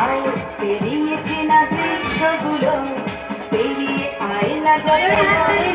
আয় পেরিয়েছে না দৃশ্যগুলো পেরিয়ে আয় না যত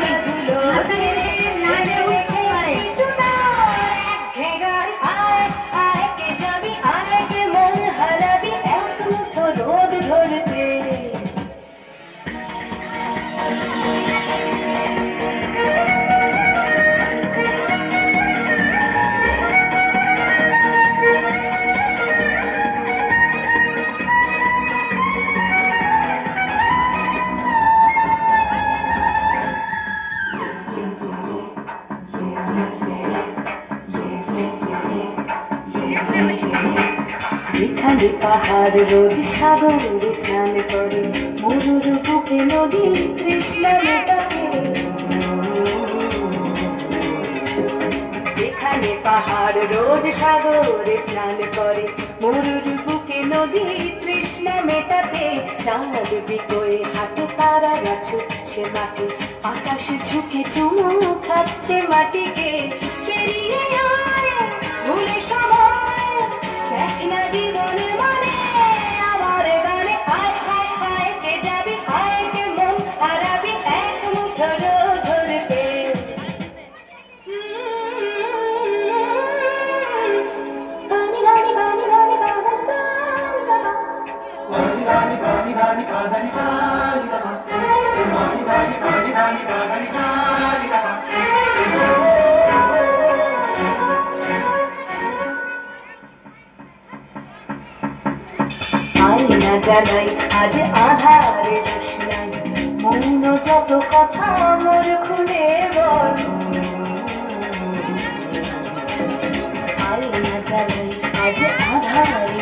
যেখানে পাহাড়, রোজ সাগরে স্নান করে। মরুর বুকে নদী, কৃষ্ণা যেখানে পাহাড়, রোজ সাগরে স্নান করে। মরুর বুকে নদী তৃষ্ণা মেটাতে। চাঁদ বিকোয়ে হাতে তারারা ছুটছে মাটি আকাশ ঝুঁকে চুমু খাচ্ছে মাটিকে। পেরিয়ে আয়না জ্বালাই আজ আধারে রোশনাই। মৌন যত কথা মোর খুলে বল। আয়না জ্বালাই আজ আধারে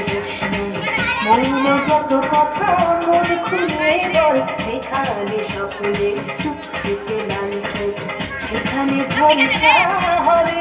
কথা মন খুলে বল যেখানে সকলে টুকটুকে লাল সেখানে ভরসা হবে